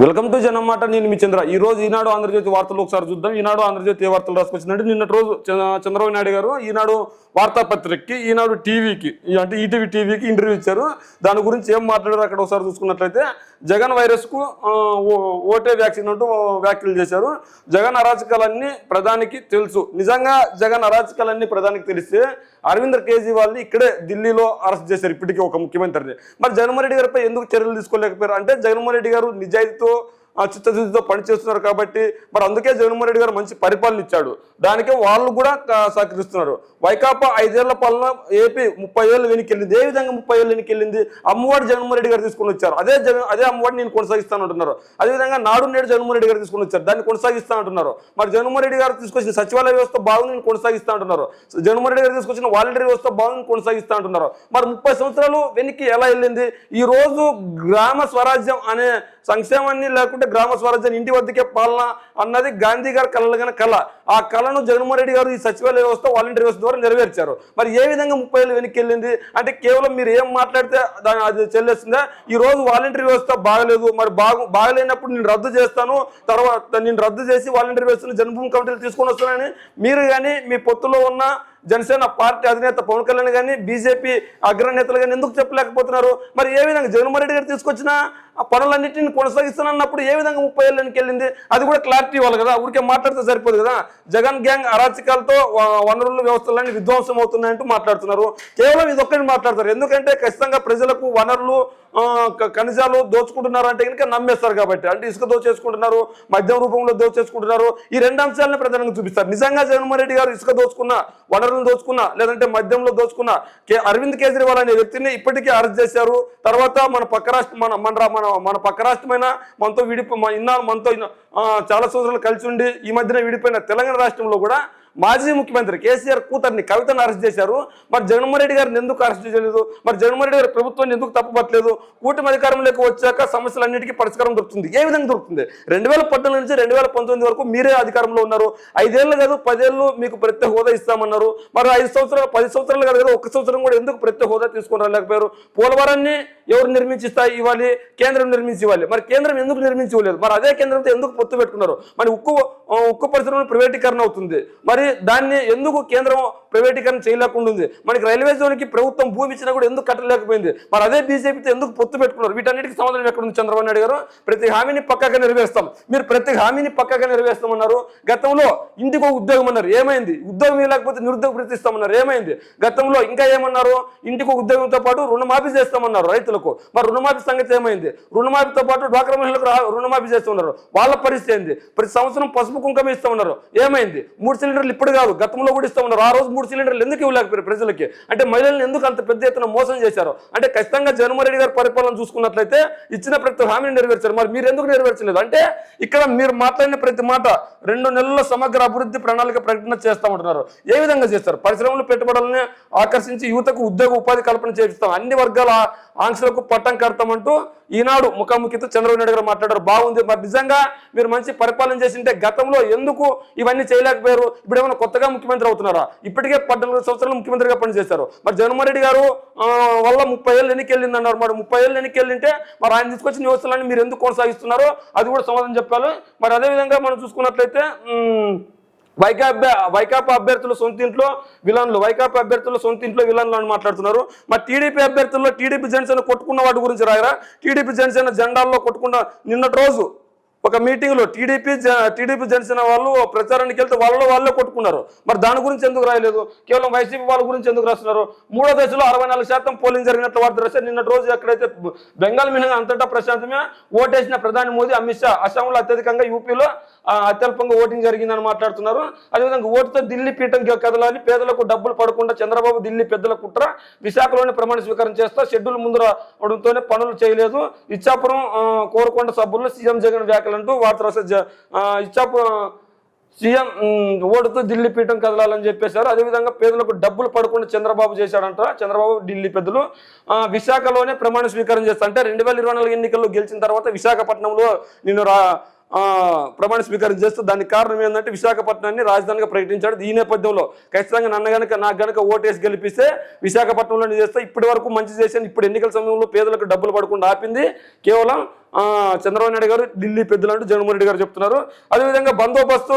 Welcome to జనమాట నేను మీ చంద్ర. ఈ రోజు ఈనాడు ఆంధ్రజ్యోతి వార్తలు ఒకసారి చూద్దాం. ఈనాడు ఆంధ్రజ్యోతి ఏ వార్తలు రాసుకొచ్చిందంటే నిన్నటి రోజు చ- చంద్రబాబు నాయుడు గారు ఈనాడు వార్తాపత్రికకి ఈనాడు టీవీకి అంటే ఈటీవీ టీవీకి ఇంటర్వ్యూ ఇచ్చారు. దాని గురించి ఏం మాట్లాడారు అక్కడ ఒకసారి చూసుకున్నట్లయితే జగన్ వైరస్కు ఓ- ఓటే వ్యాక్సిన్ అంటూ వ్యాఖ్యలు చేశారు. జగన్ అరాచకాలన్నీ ప్రధానికి తెలుసు. నిజంగా జగన్ అరాచకాలన్నీ ప్రధానికి తెలిస్తే అరవింద్ కేజ్రీవాల్ని ఇక్కడే ఢిల్లీలో అరెస్ట్ చేశారు. ఇప్పటికీ ఒక ముఖ్యమంత్రిని మరి జగన్మోహన్ రెడ్డి గారిపై ఎందుకు చర్యలు తీసుకోలేకపోయారు? అంటే జగన్మోహన్ రెడ్డి గారు నిజాయితీతో ఆ చిత్తశుద్ధితో పనిచేస్తున్నారు కాబట్టి మరి అందుకే జగన్మోహన్ రెడ్డి గారు మంచి పరిపాలన ఇచ్చాడు. దానికే వాళ్ళు కూడా సహకరిస్తున్నారు. వైకాపా ఐదేళ్ళ పాలన ఏపీ ముప్పై ఏళ్ళు వెనకెళ్ళింది. ఏ విధంగా ముప్పై ఏళ్ళు వెనుకెళ్ళింది? అమ్మవాడు జగన్మోహన్ రెడ్డి గారు తీసుకొని వచ్చారు. అదే జగన్ అదే అమ్మవాడిని నేను కొనసాగిస్తాను అంటున్నారు అదేవిధంగా నాడు నేడు జగన్మోహన్ రెడ్డి గారు తీసుకొని వచ్చారు. దాన్ని కొనసాగిస్తానంటున్నారు. మరి జగన్మోహన్ రెడ్డి గారు తీసుకొచ్చిన సచివాలయ వ్యవస్థ బాగుంది నేను కొనసాగిస్తా అంటున్నారు జగన్మోహన్ రెడ్డి గారు తీసుకొచ్చిన వాలంటీర్ వ్యవస్థ బాగుంది కొనసాగిస్తా అంటున్నారు మరి ముప్పై సంవత్సరాలు వెనక్కి ఎలా వెళ్ళింది? ఈ రోజు గ్రామ స్వరాజ్యం అనే సంక్షేమాన్ని లేకుంటే గ్రామ స్వరాజ్యాన్ని ఇంటి వద్దకే పాలన అన్నది గాంధీ గారి కలలుగానే కళ ఆ కళను జగన్మోహన్ రెడ్డి గారు ఈ సచివాలయ వ్యవస్థ వాలంటీర్ వ్యవస్థ ద్వారా నెరవేర్చారు. మరి ఏ విధంగా ముప్పై ఏళ్ళు వెనక్కి వెళ్ళింది అంటే కేవలం మీరు ఏం మాట్లాడితే దాని అది చెల్లేస్తుందా? ఈ రోజు వాలంటీర్ వ్యవస్థ బాగలేదు. మరి బాగు బాగలేనప్పుడు నేను రద్దు చేస్తాను. తర్వాత నేను రద్దు చేసి వాలంటీర్ వ్యవస్థను జన్మభూమి కమిటీలు తీసుకొని వస్తానని మీరు కానీ మీ పొత్తులో ఉన్న జనసేన పార్టీ అధినేత పవన్ కళ్యాణ్ కానీ బీజేపీ అగ్రనేతలు కానీ ఎందుకు చెప్పలేకపోతున్నారు? మరి ఏ విధంగా జగన్మోహన్ రెడ్డి గారు తీసుకొచ్చిన ఆ పనులన్నింటిని కొనసాగిస్తానన్నప్పుడు ఏ విధంగా ముప్పై ఏళ్ళకి వెళ్ళింది అది కూడా క్లారిటీ ఇవ్వాలి కదా. ఊరికే మాట్లాడితే సరిపోదు కదా. జగన్ గ్యాంగ్ అరాచకాలతో వనరుల వ్యవస్థలన్నీ విధ్వంసం అవుతున్నాయంటూ మాట్లాడుతున్నారు. కేవలం ఇది ఒక్కటి మాట్లాడతారు. ఎందుకంటే ఖచ్చితంగా ప్రజలకు వనరులు ఖనిజాలు దోచుకుంటున్నారు అంటే కనుక నమ్మేస్తారు కాబట్టి. అంటే ఇసుక దోచేసుకుంటున్నారు మద్యం రూపంలో దోచేసుకుంటున్నారు. ఈ రెండు అంశాలను ప్రధానంగా చూపిస్తారు. నిజంగా జగన్మోహన్ రెడ్డి గారు ఇసుక దోచుకున్న వనరులను దోచుకున్న లేదంటే మద్యంలో దోచుకున్న కే అరవింద్ కేజ్రీవాల్ అనే వ్యక్తిని ఇప్పటికీ అరెస్ట్ చేశారు. తర్వాత మన పక్క రాష్ట్రం మన మన రా- మన మన పక్క రాష్ట్రమైన మనతో విడిపో ఇన్నాళ్ళు మనతో చాలా సంవత్సరాలు కలిసి ఉండి ఈ మధ్యన విడిపోయిన తెలంగాణ రాష్ట్రంలో కూడా మాజీ ముఖ్యమంత్రి కేసీఆర్ కూతుర్ని కవితను అరెస్ట్ చేశారు. మరి జగన్మోహన్ రెడ్డి గారిని ఎందుకు అరెస్ట్ చేయలేదు? మరి జగన్మోహన్ రెడ్డి గారి ప్రభుత్వాన్ని ఎందుకు తప్పుపట్టలేదు? కూటమి అధికారంలోకి వచ్చాక సమస్యలన్నిటికీ పరిష్కారం దొరుకుతుంది. ఏ విధంగా దొరుకుతుంది? రెండు వేల పద్నాలుగు నుంచి రెండు వేల పంతొమ్మిది వరకు మీరే అధికారంలో ఉన్నారు. ఐదేళ్ళు కాదు పదేళ్ళు మీకు ప్రత్యేక హోదా ఇస్తామన్నారు. మరి ఐదు సంవత్సరాలు పది సంవత్సరాలు కాదు కదా ఒక్క సంవత్సరం కూడా ఎందుకు ప్రత్యేక హోదా తీసుకుని రాలేకపోయారు? పోలవరాన్ని ఎవరు నిర్మించిస్తా ఇవ్వాలి? కేంద్రం నిర్మించి ఇవ్వాలి మరి కేంద్రం ఎందుకు నిర్మించి ఇవ్వలేదు మరి అదే కేంద్రంతో ఎందుకు పొత్తు పెట్టుకున్నారు? మరి ఉక్కు ఉక్కు పరిశ్రమ ప్రైవేటీకరణ అవుతుంది. మరి దాన్ని ఎందుకు కేంద్రం ప్రైవేటీకరణ చేయలేకుండా ఉంది. మనకి రైల్వే జోన్కి ప్రభుత్వం భూమి ఇచ్చినా కూడా ఎందుకు కట్టలేకపోయింది? మరి అదే బీజేపీతో ఎందుకు పొత్తు పెట్టుకున్నారు? వీటన్నిటికీ సమాధానం ఎక్కడ ఉంది చంద్రబాబు నాయుడు గారు? ప్రతి హామీని పక్కగా నెరవేరుస్తాం. మీరు ప్రతి హామీని పక్కగా నెరవేరుస్తామన్నారు. గతంలో ఇంటికి ఒక ఉద్యోగం అన్నారు. ఏమైంది? ఉద్యోగం లేకపోతే నిరుద్యోగ ప్రతి ఇస్తామన్నారు. ఏమైంది? గతంలో ఇంకా ఏమన్నారు? ఇంటికి ఒక ఉద్యోగంతో పాటు రుణమాఫీ చేస్తామన్నారు రైతులకు. మరి రుణమాఫీ సంగతి ఏమైంది? రుణమాఫీతో పాటు డ్వాక్రా మహిళలకు రుణమాఫీ చేస్తున్నారు. వాళ్ళ పరిస్థితి ఏంది? ప్రతి సంవత్సరం పసుపు కుంకుమ ఇస్తామన్నారు. ఏమైంది? మూడు సిలిండర్లు ఇప్పుడు కాదు. గతంలో కూడా ఇస్తామన్నారు. ఆ రోజు మూడు సిలిండర్లు ఎందుకు ఇవ్వలేకపోయారు ప్రజలకి? అంటే మహిళలను ఎందుకు అంత పెద్ద ఎత్తున మోసం చేశారు? అంటే ఖచ్చితంగా జగన్మోహన్ రెడ్డి గారి పరిపాలన చూసుకున్నట్లయితే ఇచ్చిన ప్రతి హామీని నెరవేర్చారు. మరి మీరు ఎందుకు నెరవేర్చలేదు? అంటే ఇక్కడ మీరు మాట్లాడిన ప్రతి మాట రెండు నెలల సమగ్ర అభివృద్ధి ప్రణాళిక ప్రకటన చేస్తామంటున్నారు ఏ విధంగా చేస్తారు? పరిశ్రమలు పెట్టుబడులను ఆకర్షించి యువతకు ఉద్యోగ ఉపాధి కల్పన చేపిస్తాం. అన్ని వర్గాల ఆంక్షలకు పట్టం కడతామంటూ ఈనాడు ముఖాముఖితో చంద్రబాబు నాయుడు గారు మాట్లాడారు. బాగుంది. మరి నిజంగా మీరు మంచి పరిపాలన చేసింటే గతంలో ఎందుకు ఇవన్నీ చేయలేకపోయారు? ఇప్పుడు ఏమైనా కొత్తగా ముఖ్యమంత్రి అవుతున్నారా? ఇప్పటికే పద్నాలుగు సంవత్సరాలు ముఖ్యమంత్రిగా పనిచేశారు. మరి జగన్మోహన్ రెడ్డి గారు వల్ల ముప్పై ఏళ్ళు ఎన్నిక వెళ్ళింది అన్నారు మరి ముప్పై ఏళ్ళు ఎన్నిక వెళ్ళింటే మరి ఆయన తీసుకొచ్చిన వ్యవస్థలన్నీ మీరు ఎందుకు కొనసాగిస్తున్నారో? అది కూడా సమాధానం చెప్పాలి. మరి అదేవిధంగా మనం చూసుకున్నట్లయితే వైకాపా వైకాపా అభ్యర్థుల సొంత ఇంట్లో విలన్లు వైకాపా అభ్యర్థుల సొంత ఇంట్లో విలన్లు అని మాట్లాడుతున్నారు. మరి టీడీపీ అభ్యర్థుల్లో టీడీపీ జనసేన కొట్టుకున్న వాటి గురించి రాయరా? టీడీపీ జనసేన జెండాల్లో కొట్టుకున్న నిన్నటి రోజు ఒక మీటింగ్లో టీడీపీ టీడీపీ జనసేన వాళ్ళు ప్రచారానికి వెళ్తే వాళ్ళలో వాళ్ళే కొట్టుకున్నారు. మరి దాని గురించి ఎందుకు రాయలేదు? కేవలం వైసీపీ వాళ్ళ గురించి ఎందుకు రాస్తున్నారు? మూడో దశలో అరవై నాలుగు శాతం పోలింగ్ జరిగినట్లు వార్త రాశారు నిన్నటి రోజు ఎక్కడైతే బెంగాల్ మినహా అంతటా ప్రశాంతమే ఓటేసిన ప్రధాని మోదీ అమిత్ షా అస్సాంలో అత్యధికంగా యూపీలో అత్యల్పంగా ఓటింగ్ జరిగిందని మాట్లాడుతున్నారు. అదేవిధంగా ఓటుతో ఢిల్లీ పీఠం కదలాలి పేదలకు డబ్బులు పడకుండా చంద్రబాబు ఢిల్లీ పెద్దల కుట్ర విశాఖలోనే ప్రమాణ స్వీకారం చేస్తా షెడ్యూల్ ముందు రావడంతోనే పనులు చేయలేదు. ఇచ్చాపురం కోరుకొండ సభల్లో సీఎం జగన్ వ్యాఖ్యలంటూ వార్త రస ఇచ్చాపురం సీఎం ఓటుతో ఢిల్లీ పీఠం కదలాలని చెప్పేశారు. అదేవిధంగా పేదలకు డబ్బులు పడకుండా చంద్రబాబు చేశాడంట చంద్రబాబు ఢిల్లీ పెద్దలు. విశాఖలోనే ప్రమాణ స్వీకారం చేస్తా అంటే రెండు వేల ఇరవై నాలుగు ఎన్నికల్లో గెలిచిన తర్వాత విశాఖపట్నంలో నిన్ను రా ప్రమాణ స్వీకారం చేస్తూ దానికి కారణం ఏంటంటే విశాఖపట్నాన్ని రాజధానిగా ప్రకటించాడు. ఈ నేపథ్యంలో ఖచ్చితంగా నన్ను గనక నాకు గనక ఓటేసి గెలిపిస్తే విశాఖపట్నంలోనే చేస్తే. ఇప్పటి వరకు మంచి చేశాను. ఇప్పుడు ఎన్నికల సమయంలో పేదలకు డబ్బులు పడకుండా ఆపింది. కేవలం చంద్రబాబు నాయుడు గారు ఢిల్లీ పెద్దలు అంటూ జగన్మోహన్ రెడ్డి గారు చెప్తున్నారు. అదేవిధంగా బందోబస్తు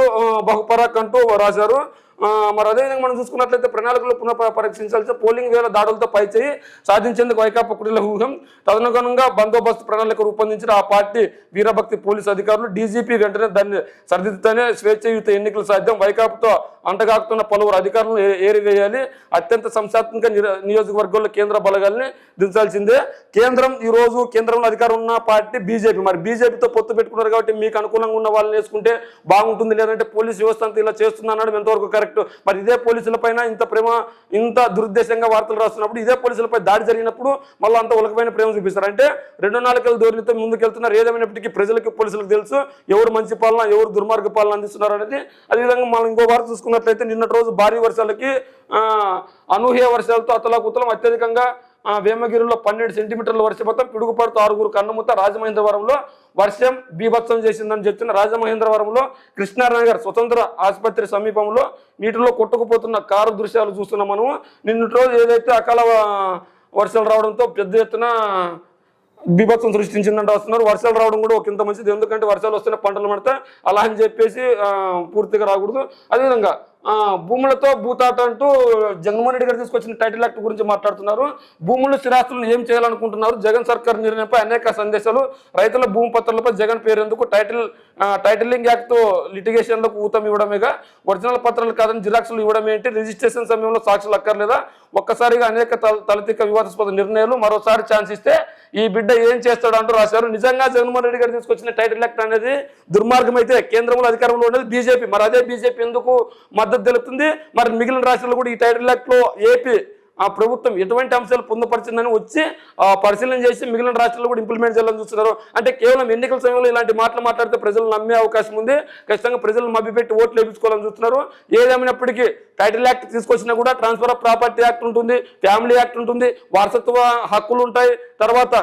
బహుపరాక్ అంటూ రాశారు. మరి అదేవిధంగా మనం చూసుకున్నట్లయితే ప్రణాళికలు పునః పరీక్షించాల్సి పోలింగ్ వేల దాడులతో పైచేయి సాధించేందుకు వైకాపా కుటీల వ్యూహం తదనుగుణంగా బందోబస్తు ప్రణాళిక రూపొందించిన ఆ పార్టీ వీరభక్తి పోలీసు అధికారులు డీజీపీ వెంటనే దాన్ని సరిదిద్దుతూనే స్వేచ్ఛయుత ఎన్నికలు సాధ్యం. వైకాపాతో అంటగాకుతున్న పలువురు అధికారులను ఏరివేయాలి. అత్యంత సంస్థాత్మక నిర- నియోజకవర్గాల్లో కేంద్ర బలగాల్ని దించాల్సిందే. కేంద్రం ఈ రోజు కేంద్రంలో అధికారం ఉన్న పార్టీ బీజేపీ. మరి బీజేపీతో పొత్తు పెట్టుకున్నారు కాబట్టి మీకు అనుకూలంగా ఉన్న వాళ్ళని వేసుకుంటే బాగుంటుంది. లేదంటే పోలీస్ వ్యవస్థ అంతా ఇలా చేస్తున్నాడు ఎంతవరకు కరెక్ట్ మరి ఇదే పోలీసుల పైన ఇంత ప్రేమ ఇంత దురుద్దేశంగా వార్తలు రాస్తున్నప్పుడు ఇదే పోలీసులపై దాడి జరిగినప్పుడు మళ్ళీ అంత ఉలకమైన ప్రేమ చూపిస్తారు. అంటే రెండు నాలుగేళ్ళ ధోరణితో ముందుకెళ్తున్నారు ఏదేమైనప్పటికీ ప్రజలకు పోలీసులకు తెలుసు ఎవరు మంచి పాలన ఎవరు దుర్మార్గ పాలన అందిస్తున్నారు అనేది. అదేవిధంగా మనం ఇంకో వార్త చూసుకున్నట్లయితే నిన్నటి రోజు భారీ వర్షాలకి ఆ, అనూహ్య వర్షాలతో అతలాకుతలం అత్యధికంగా వేమగిరిలో పన్నెండు సెంటీమీటర్ల వర్షపాతం పిడుగుపడుతూ ఆరుగురు కన్నుమూత రాజమహేంద్రవరంలో వర్షం బీభత్సం చేసిందని చెప్తున్న రాజమహేంద్రవరంలో కృష్ణానగర్ స్వతంత్ర ఆసుపత్రి సమీపంలో నీటిలో కొట్టుకుపోతున్న కారు దృశ్యాలు చూస్తున్నాం మనము. నిన్నటి రోజు ఏదైతే అకాల వర్షాలు రావడంతో పెద్ద ఎత్తున బీభత్సం సృష్టించిందంటే వస్తున్నారు. వర్షాలు రావడం కూడా ఒక ఇంత మంచిది. ఎందుకంటే వర్షాలు వస్తున్న పంటలు పడితే అలా అని చెప్పేసి పూర్తిగా రాకూడదు. అదేవిధంగా భూములతో భూతాట అంటూ జగన్మోహన్ రెడ్డి గారు తీసుకొచ్చిన టైటిల్ యాక్ట్ గురించి మాట్లాడుతున్నారు. భూములు స్థిరాస్తులను ఏం చేయాలనుకుంటున్నారు? జగన్ సర్కార్ నిర్ణయంపై అనేక సందేశాలు. రైతుల భూమి పత్రాలపై జగన్ పేరెందుకు టైటిల్ టైటిలింగ్ యాక్ట్తో లిటిగేషన్లకు ఊతం ఇవ్వడమేగా? ఒరిజినల్ పత్రాలు కాదని జిరాక్స్లు ఇవ్వడం ఏంటి రిజిస్ట్రేషన్ సమయంలో సాక్షులు అక్కర్లేదా? ఒక్కసారిగా అనేక తల- తలతిక వివాదాస్పద నిర్ణయాలు మరోసారి ఛాన్స్ ఇస్తే ఈ బిడ్డ ఏం చేస్తాడు అంటూ రాశారు. నిజంగా జగన్మోహన్ రెడ్డి గారు తీసుకొచ్చిన టైటిల్ యాక్ట్ అనేది దుర్మార్గం అయితే కేంద్రంలో అధికారంలో ఉండేది బీజేపీ. మరి అదే బీజేపీ ఎందుకు మద్దతు తెలుపుతుంది. మరి మిగిలిన రాష్ట్రాలు కూడా ఈ టైటిల్ యాక్ట్లో ఏపీ ఆ ప్రభుత్వం ఎటువంటి అంశాలు పొందుపరిచిందని వచ్చి ఆ, పరిశీలన చేసి మిగిలిన రాష్ట్రాలు కూడా ఇంప్లిమెంట్ చేయాలని చూస్తున్నారు. అంటే కేవలం ఎన్నికల సమయంలో ఇలాంటి మాటలు మాట్లాడితే ప్రజలు నమ్మే అవకాశం ఉంది. ఖచ్చితంగా ప్రజలు మభ్యపెట్టి ఓట్లు వేయించుకోవాలని చూస్తున్నారు. ఏదేమైనప్పటికీ టైటిల్ యాక్ట్ తీసుకొచ్చినా కూడా ట్రాన్స్ఫర్ ఆఫ్ ప్రాపర్టీ యాక్ట్ ఉంటుంది ఫ్యామిలీ యాక్ట్ ఉంటుంది వారసత్వ హక్కులు ఉంటాయి. తర్వాత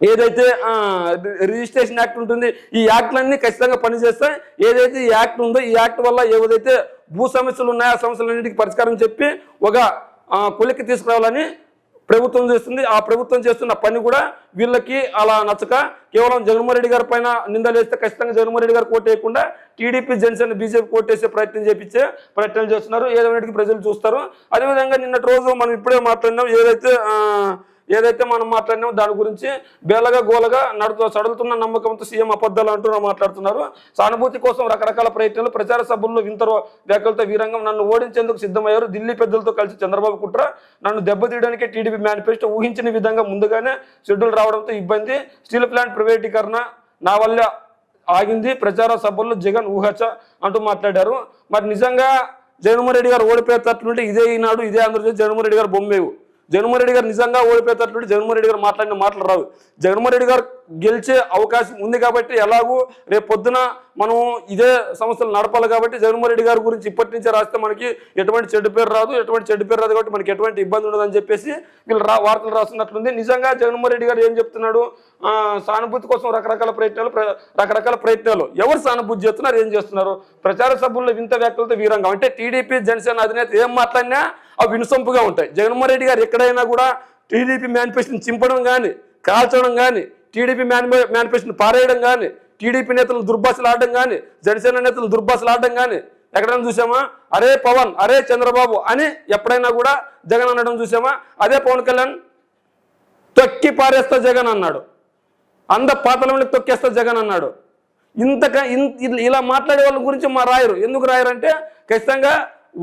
ఏదైతే రిజిస్ట్రేషన్ యాక్ట్ ఉంటుంది ఈ యాక్ట్లన్నీ ఖచ్చితంగా పనిచేస్తాయి. ఏదైతే ఈ యాక్ట్ ఉందో ఈ యాక్ట్ వల్ల ఏదైతే భూ సమస్యలు ఉన్నాయో ఆ సమస్యలన్నింటికి పరిష్కారం చెప్పి ఒక కొలిక్కి తీసుకురావాలని ప్రభుత్వం చేస్తుంది. ఆ ప్రభుత్వం చేస్తున్న పని కూడా వీళ్ళకి అలా నచ్చక కేవలం జగన్మోహన్ రెడ్డి గారి పైన నిందలు వేస్తే ఖచ్చితంగా జగన్మోహన్ రెడ్డి గారు కోటేయకుండా టీడీపీ జనసేన బీజేపీ కోటేసే ప్రయత్నం చేపించే ప్రయత్నాలు చేస్తున్నారు. ఏదైనా ప్రజలు చూస్తారు. అదేవిధంగా నిన్నటి రోజు మనం ఇప్పుడే మాట్లాడినాం ఏదైతే ఏదైతే మనం మాట్లాడినామో దాని గురించి బేలగా గోలగా నడుతూ సడలుతున్న నమ్మకంతో సీఎం అబద్ధాలు అంటూ మాట్లాడుతున్నారు. సానుభూతి కోసం రకరకాల ప్రయత్నాలు ప్రచార సభల్లో వింత వ్యాఖ్యలతో వీరంగం నన్ను ఓడించేందుకు సిద్ధమయ్యారు. ఢిల్లీ పెద్దలతో కలిసి చంద్రబాబు కుట్ర నన్ను దెబ్బతీయడానికి టీడీపీ మేనిఫెస్టో ఊహించిన విధంగా ముందుగానే షెడ్యూల్ రావడంతో ఇబ్బంది. స్టీల్ ప్లాంట్ ప్రైవేటీకరణ నా వల్ల ఆగింది. ప్రచార సభల్లో జగన్ ఊహచ అంటూ మాట్లాడారు. మరి నిజంగా జగన్మోహన్ రెడ్డి గారు ఓడిపోయేటట్లుంటే ఇదే ఈనాడు ఇదే ఆంధ్రప్రదేశ్ జగన్మోహన్ రెడ్డి గారు బొమ్మేవు జగన్మోహన్ రెడ్డి గారు నిజంగా ఓడిపోయేటట్లు జగన్మోహన్ రెడ్డి గారు మాట్లాడిన మాటలు రావు. జగన్మోహన్ రెడ్డి గారు గెలిచే అవకాశం ఉంది కాబట్టి ఎలాగూ రేపు పొద్దున మనం ఇదే సంస్థలు నడపాలి కాబట్టి జగన్మోహన్ రెడ్డి గారి గురించి ఇప్పటి నుంచే రాస్తే మనకి ఎటువంటి చెడ్డు పేరు రాదు ఎటువంటి చెడ్డు పేరు రాదు కాబట్టి మనకి ఎటువంటి ఇబ్బంది ఉండదని చెప్పేసి వీళ్ళు రా వార్తలు రాస్తున్నట్లుంది. నిజంగా జగన్మోహన్ రెడ్డి గారు ఏం చెప్తున్నాడు? సానుభూతి కోసం రకరకాల ప్రయత్నాలు ప్ర- రకరకాల ప్రయత్నాలు. ఎవరు సానుభూతి చేస్తున్నారు? ఏం చేస్తున్నారు? ప్రచార సభల్లో వింత వ్యాఖ్యలతో వీరంగం అంటే టీడీపీ జనసేన అధినేత ఏం మాట్లాడినా అవి వినసొంపుగా ఉంటాయి. జగన్మోహన్ రెడ్డి గారు ఎక్కడైనా కూడా టీడీపీ మేనిఫెస్టోని చింపడం కానీ కాల్చడం కానీ టీడీపీ మేని మేనిఫెస్టోని పారేయడం కానీ టీడీపీ నేతలు దుర్భాషలు ఆడడం కానీ జనసేన నేతలు దుర్భాషలు ఆడడం కానీ ఎక్కడైనా చూసామా? అరే పవన్ అరే చంద్రబాబు అని ఎప్పుడైనా కూడా జగన్ అనడం చూసామా? అదే పవన్ కళ్యాణ్ తొక్కి పారేస్తా జగన్ అన్నాడు. అంద పాతలంలోకి తొక్కేస్తా జగన్ అన్నాడు. ఇంతక ఇలా మాట్లాడే వాళ్ళ గురించి మా రాయరు. ఎందుకు రాయరంటే అంటే ఖచ్చితంగా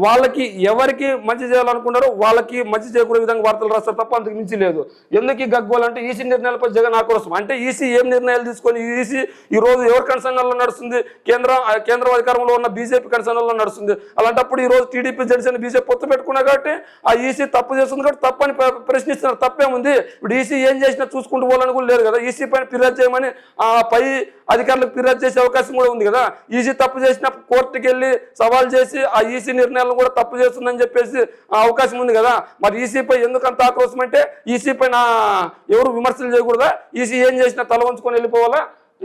వాళ్ళకి ఎవరికి మంచి చేయాలనుకున్నారో వాళ్ళకి మంచి చేకూరే విధంగా వార్తలు రాస్తారు తప్ప అంతకు మించి లేదు. ఎందుకు గగ్గోలంటే ఈసీ నిర్ణయాలపై జగన్ ఆక్రోశం. అంటే ఈసీ ఏం నిర్ణయాలు తీసుకొని ఈసీ ఈ రోజు ఎవరి కన్సర్న్లో నడుస్తుంది? కేంద్రం కేంద్ర అధికారంలో ఉన్న బీజేపీ కన్సర్న్లో నడుస్తుంది. అలాంటప్పుడు ఈ రోజు టీడీపీ జనసేన బీజేపీ పొత్తు పెట్టుకున్నా కాబట్టి ఆ ఈసీ తప్పు చేస్తుంది కాబట్టి తప్పని ప్రశ్నిస్తున్నారు. తప్పేముంది ఇప్పుడు ఈసీ ఏం చేసినా చూసుకుంటూ పోవాలని కూడా లేదు కదా. ఈసీ పైన ఫిర్యాదు చేయమని ఆ పై అధికారులకు ఫిర్యాదు చేసే అవకాశం కూడా ఉంది కదా. ఈసీ తప్పు చేసిన కోర్టుకి వెళ్ళి సవాల్ చేసి ఆ ఈసీ నిర్ణయం నిర్ణయాలను కూడా తప్పు చేస్తుందని చెప్పేసి అవకాశం ఉంది కదా. మరి ఈసీపై ఎందుకు అంత ఆక్రోశం అంటే ఈసీ నా ఎవరు విమర్శలు చేయకూడదా? ఈసీ ఏం చేసినా తల వంచుకొని వెళ్ళిపోవాలా?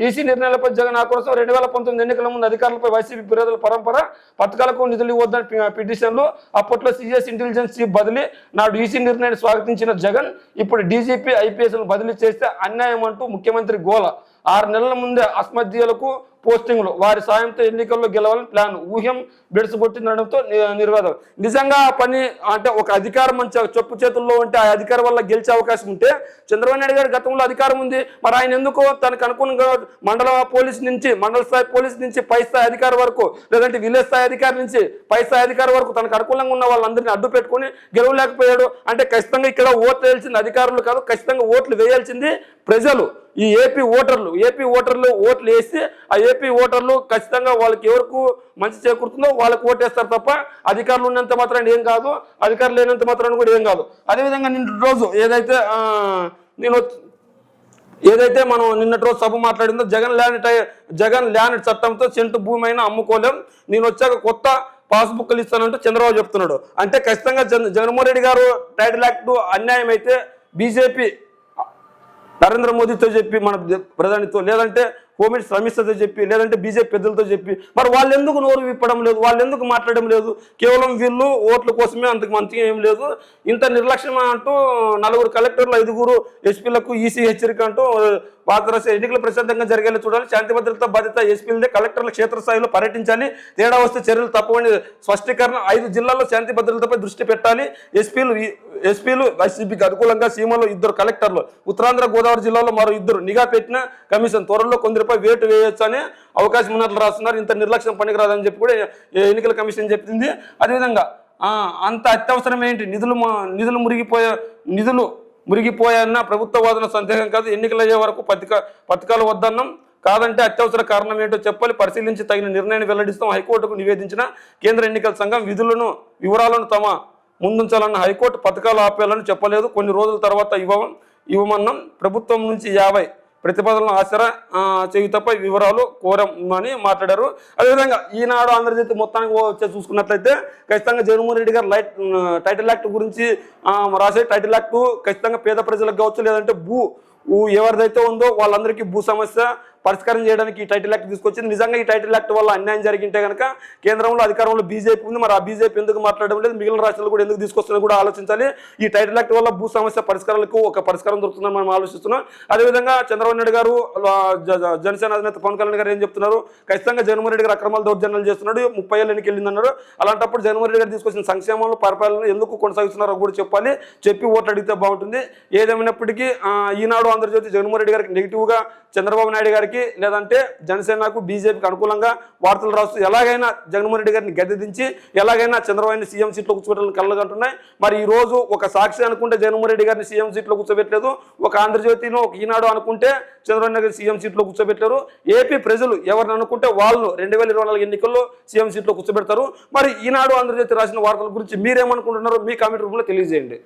ఈసీ నిర్ణయాలపై జగన్ ఆక్రోశం రెండు వేల పంతొమ్మిది ఎన్నికల ముందు అధికారులపై వైసీపీ ఫిర్యాదుల పరంపర పథకాలకు నిధులు ఇవ్వద్దని పిటిషన్లు అప్పట్లో సిఎస్ ఇంటెలిజెన్స్ చీఫ్ బదిలీ నాడు ఈసీ నిర్ణయాన్ని స్వాగతించిన జగన్ ఇప్పుడు డీజీపీ ఐపీఎస్ను బదిలీ చేస్తే అన్యాయం అంటూ ముఖ్యమంత్రి గోల. ఆరు నెలల ముందే అస్మద్యలకు పోస్టింగ్లు. వారి సాయంతో ఎన్నికల్లో గెలవాలని ప్లాన్. ఊహ్యం బెడిసిగొట్టిందడంతో నిర్వాదం. నిజంగా పని అంటే ఒక అధికారం మంచి చెప్పు చేతుల్లో ఉంటే ఆ అధికారం వల్ల గెలిచే అవకాశం ఉంటే చంద్రబాబు నాయుడు గారి గతంలో అధికారం ఉంది. మరి ఆయన ఎందుకు తనకు అనుగుణంగా మండల పోలీస్ నుంచి మండల స్థాయి పోలీస్ నుంచి పై స్థాయి అధికారి వరకు లేదంటే విలేజ్ స్థాయి అధికారి నుంచి పై స్థాయి అధికారి వరకు తనకు అనుకూలంగా ఉన్న వాళ్ళందరినీ అడ్డు పెట్టుకొని గెలవలేకపోయాడు. అంటే ఖచ్చితంగా ఇక్కడ ఓట్లు వేయాల్సింది అధికారులు కాదు ఖచ్చితంగా ఓట్లు వేయాల్సింది ప్రజలు. ఈ ఏపీ ఓటర్లు ఏపీ ఓటర్లు ఓట్లు వేసి ఆ ఏపీ ఓటర్లు ఖచ్చితంగా వాళ్ళకి ఎవరికి మంచి చేకూరుతుందో వాళ్ళకి ఓటేస్తారు తప్ప అధికారులు ఉన్నంత మాత్రాన్ని ఏం కాదు అధికారులు లేనంత మాత్రాన్ని కూడా ఏం కాదు. అదేవిధంగా నిన్న రోజు ఏదైతే నేను ఏదైతే మనం నిన్నటి రోజు సభ మాట్లాడిందో జగన్ ల్యాండ్ జగన్ ల్యాండ్ చట్టంతో సెంటు భూమి అయినా అమ్ముకోలేం. నేను వచ్చాక కొత్త పాస్బుక్లు ఇస్తానంటూ చంద్రబాబు చెప్తున్నాడు. అంటే ఖచ్చితంగా జగన్మోహన్ రెడ్డి గారు టైటిల్ యాక్ట్ అన్యాయం అయితే బీజేపీ నరేంద్ర మోదీతో చెప్పి మన ప్రధానితో లేదంటే హోమ్ శ్రమిస్తుందో చెప్పి లేదంటే బీజేపీ పెద్దలతో చెప్పి మరి వాళ్ళు ఎందుకు నోరు విప్పడం లేదు? వాళ్ళు ఎందుకు మాట్లాడడం లేదు? కేవలం వీళ్ళు ఓట్ల కోసమే అంతకు మంచిగా ఏం లేదు. ఇంత నిర్లక్ష్యం అంటూ నలుగురు కలెక్టర్లు ఐదుగురు ఎస్పీలకు ఈసీ హెచ్చరిక అంటూ పాత ఎన్నికలు ప్రశాంతంగా జరిగేలా చూడాలి. శాంతి భద్రత బాధ్యత ఎస్పీలదే కలెక్టర్ల క్షేత్రస్థాయిలో పర్యటించాలి. తేడా వస్తే చర్యలు తప్పవని స్పష్టీకరణ. ఐదు జిల్లాల్లో శాంతి భద్రతపై దృష్టి పెట్టాలి. ఎస్పీలు ఎస్పీలు వైసీపీకి అనుకూలంగా సీమలో ఇద్దరు కలెక్టర్లు ఉత్తరాంధ్ర గోదావరి జిల్లాలో మరో ఇద్దరు నిఘా పెట్టిన కమిషన్ త్వరలో కొందరిపై వేటు వేయొచ్చు అనే అవకాశం ఉన్నట్లు రాస్తున్నారు. ఇంత నిర్లక్ష్యం పనికిరాదని చెప్పి కూడా ఎన్నికల కమిషన్ చెప్పింది. అదేవిధంగా అంత అత్యవసరం ఏంటి? నిధులు నిధులు మురిగిపోయే నిధులు మురిగిపోయాయన్న ప్రభుత్వ వాదన సందేహం కాదు. ఎన్నికలు అయ్యే వరకు పత్రిక పథకాలు వద్దన్నాం. కాదంటే అత్యవసర కారణం ఏంటో చెప్పాలి. పరిశీలించి తగిన నిర్ణయాన్ని వెల్లడిస్తాం. హైకోర్టుకు నివేదించిన కేంద్ర ఎన్నికల సంఘం విధులను వివరాలను తమ ముందుంచాలన్న హైకోర్టు పథకాలు ఆపేయాలని చెప్పలేదు. కొన్ని రోజుల తర్వాత ఇవ్వ ఇవ్వమన్నాం ప్రభుత్వం నుంచి యాభై ప్రతిపాదనలు ఆసరా చేయుతపై వివరాలు కోరమని మాట్లాడారు. అదేవిధంగా ఈనాడు ఆంధ్రజ్యోతి మొత్తానికి వచ్చే చూసుకున్నట్లయితే ఖచ్చితంగా జగన్మోహన్ రెడ్డి గారు లైట్ టైటిల్ యాక్ట్ గురించి రాసే టైటిల్ యాక్ట్ ఖచ్చితంగా పేద ప్రజలకు కావచ్చు లేదంటే భూ ఎవరిదైతే ఉందో వాళ్ళందరికీ భూ సమస్య పరిష్కారం చేయడానికి ఈ టైటిల్ యాక్ట్ తీసుకొచ్చింది. నిజంగా ఈ టైటిల్ యాక్ట్ వల్ల అన్యాయం జరిగింటే కనుక కేంద్రంలో అధికారంలో బీజేపీ ఉంది. మరి ఆ బీజేపీ ఎందుకు మాట్లాడడం లేదు? మిగిలిన రాష్ట్రాలు కూడా ఎందుకు తీసుకొస్తున్నా కూడా ఆలోచించాలి. ఈ టైటిల్ యాక్ట్ వల్ల భూ సమస్య పరిష్కారాలకు ఒక పరిష్కారం దొరుకుతుందని మనం ఆలోచిస్తున్నాం. అదేవిధంగా చంద్రబాబు నాయుడు గారు జ- జనసేన అధినేత పవన్ కళ్యాణ్ గారు ఏం చెప్తున్నారు? ఖచ్చితంగా జగన్మోహన్ రెడ్డి గారు అక్రమాలు దౌర్జన్యాలు చేస్తున్నాడు. ముప్పై ఏళ్ళ ఎన్నికలు వెళ్ళిందన్నారు అలాంటప్పుడు జగన్మోహన్ రెడ్డి గారు తీసుకొచ్చిన సంక్షేమంలో పరిపాలన ఎందుకు కొనసాగిస్తున్నారో కూడా చెప్పాలి. చెప్పి ఓట్లు అడిగితే బాగుంటుంది. ఏదేమైనప్పటికీ ఈనాడు ఆంధ్రజ్యోతి జగన్మోహన్ రెడ్డి గారికి నెగిటివ్గా చంద్రబాబు నాయుడు గారికి లేదంటే జనసేనకు బీజేపీకి అనుకూలంగా వార్తలు రాస్తూ ఎలాగైనా జగన్మోహన్ రెడ్డి గారిని గద్దెదించి ఎలాగైనా చంద్రబాబు సీఎం సీట్లో కూర్చోబెట్టాలని కలగంటున్నాయి మరి ఈ రోజు ఒక సాక్షి అనుకుంటే జగన్మోహన్ రెడ్డి గారిని సీఎం సీట్లో కూర్చోబెట్టలేదు. ఒక ఆంధ్రజ్యోతిలో ఒక ఈనాడు అనుకుంటే చంద్రబాబు నాయుడు సీఎం సీట్లో కూర్చోబెట్టారు ఏపీ ప్రజలు ఎవరిని అనుకుంటే వాళ్ళు రెండు వేల ఇరవై నాలుగు ఎన్నికల్లో సీఎం సీట్లో కూర్చోబెడతారు. మరి ఈనాడు ఆంధ్రజ్యోతి రాసిన వార్తల గురించి మీరేమనుకుంటున్నారో మీ కామెంట్ రూపంలో తెలియజేయండి.